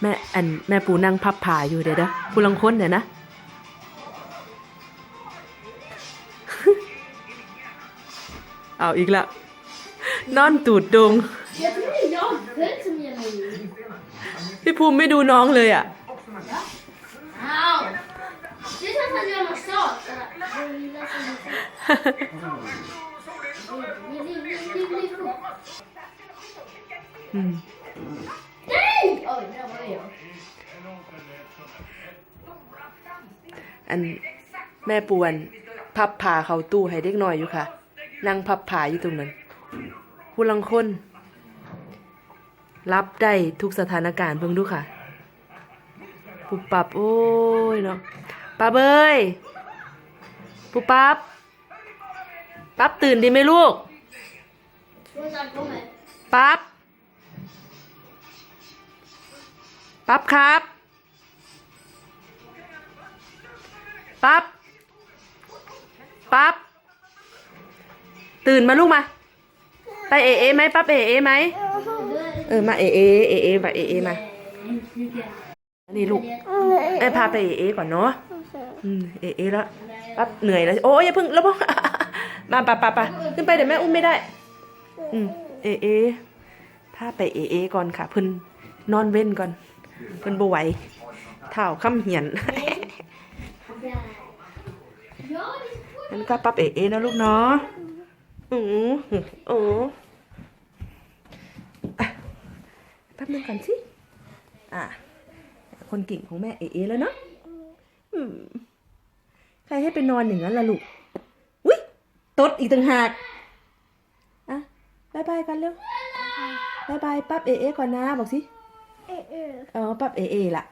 แม่อันแม่ปูนั่งพับผาอยู่เดี๋ยวนะผู้ลังคนเดี๋ยวนะ เอาอีกละนอนตูดดง Jag tror det är jag själv som gör mig. พี่ภูมิไม่ดูน้องเลยอะ Au! Det känns som att jag har massage. Jag vill läsa massage. Liv, liv, liv, liv, liv. อืม Nej! Oj, där var jag. อันแม่ปวนพับผ่าเขาตู้ให้เด็กน้อยอยู่ค่ะ นั่งพับผ่าอยู่ตรงนั้นผู้ลังคน รับได้ทุกสถานการณ์เพิ่งดูค่ะ ปุบปับ โอ้ยเนาะปับเอ้ยปุบปับปับตื่นดีไหมลูก Tror att han kommer. ปับ ปั๊บครับ ปั๊บ ปั๊บ ตื่นมาลูกมา ไปเอเอไหมปั๊บเอเอไหม เออมาเอเอเอเอมาเอเอมานนี้ลูกเอ้พาไปเอเอก่อนเนาะเอเอแล้วปั๊บเหนื่อยแล้ว โอ้ยอย่าเพิ่งแล้วพ่อมาปะปะปะขึ้นไปเดี๋ยวแม่อุ้มไม่ได้ อืมเอเอพาไปเอเอก่อนค่ะเพิ่นนอนเว้นก่อน เพิ่นบ่ไหวเท้าค้ำเหียนงั้นก็ปั๊บเอเอนะลูกเนาะอืออ้อะแป๊บนึงก่อนสิ อะ คนเก่งของแม่เอเอแล้วเนาะใครให้ไปนอนอย่างนั้นล่ะลูก อุ้ยตดอีกต่างหาก อะบายบายกันเร็วบายบายปั๊บเอเอก่อนนะ บอกสิ det är อ๋อปรับเอเอละ